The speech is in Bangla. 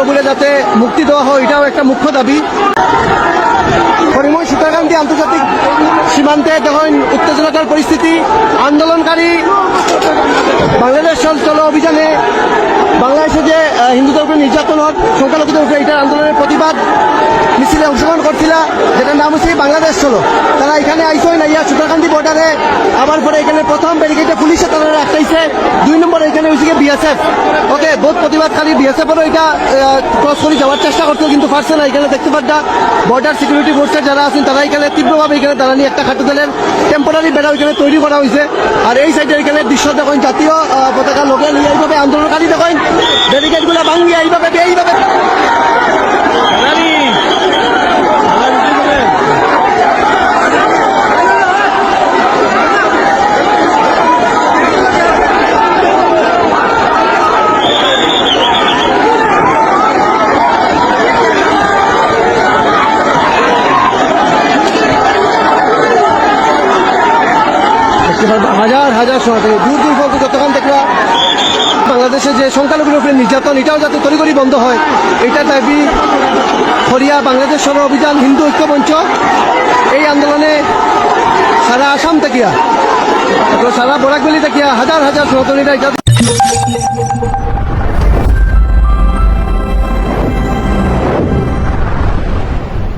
সংখ্যালঘুরে যাতে মুক্তি দেওয়া হয়, এটাও একটা মুখ্য দাবি। হরিময় সীতাকান্তি আন্তর্জাতিক সীমান্তে দেখেন উত্তেজনাকর পরিস্থিতি। আন্দোলনকারী বাংলাদেশ চল অভিযানে বাংলাদেশে যে হিন্দুদের উপরে নির্যাতন হয় সংখ্যালঘুদের উপরে এটার আন্দোলনের প্রতিবাদ মিছিলে অংশগ্রহণ করছিল। যেটার নাম হচ্ছে বাংলাদেশ চলো। তারা এখানে আইসই না ইয়া সুতাকান্তি বর্ডারে আবার পরে এখানে প্রথম ব্যারিকেডে পুলিশে তারা আটকাইছে দুই নম্বর এখানে হয়েছে বিএসএফ ওকে বহুত প্রতিবাদকারী বিএসএফেরও এটা ক্রস করে যাওয়ার চেষ্টা করতো কিন্তু পারছে না। এখানে দেখতে পারটা বর্ডার সিকিউরিটি ফোর্সের যারা আছেন, তারা এখানে তীব্রভাবে এখানে দাঁড়ানি একটা খাটু দলের টেম্পোরারি বেড়া এখানে তৈরি করা হয়েছে। আর এই সাইডে এখানে দৃশ্য দেখেন, জাতীয় পতাকা লোকে নিয়ে এইভাবে আন্দোলনকারী দেখেন ব্যারিকেডগুলো ভাঙিয়ে এইভাবে এইভাবে দেখতে হাজার হাজার সনাতনী দূর দূর পর্যন্ত যতক্ষণ দেখবা বাংলাদেশে যে সংখ্যালঘুর উপরে নির্যাতন, এটাও যাতে তড়িঘড়ি বন্ধ হয়, এটা দাবি হরিয়া বাংলাদেশ সর অভিযান হিন্দু ঐক্য মঞ্চ এই আন্দোলনে সারা আসাম থেকে সারা বরাকবেলি থাকিয়া হাজার হাজার সনাতনীরা এটা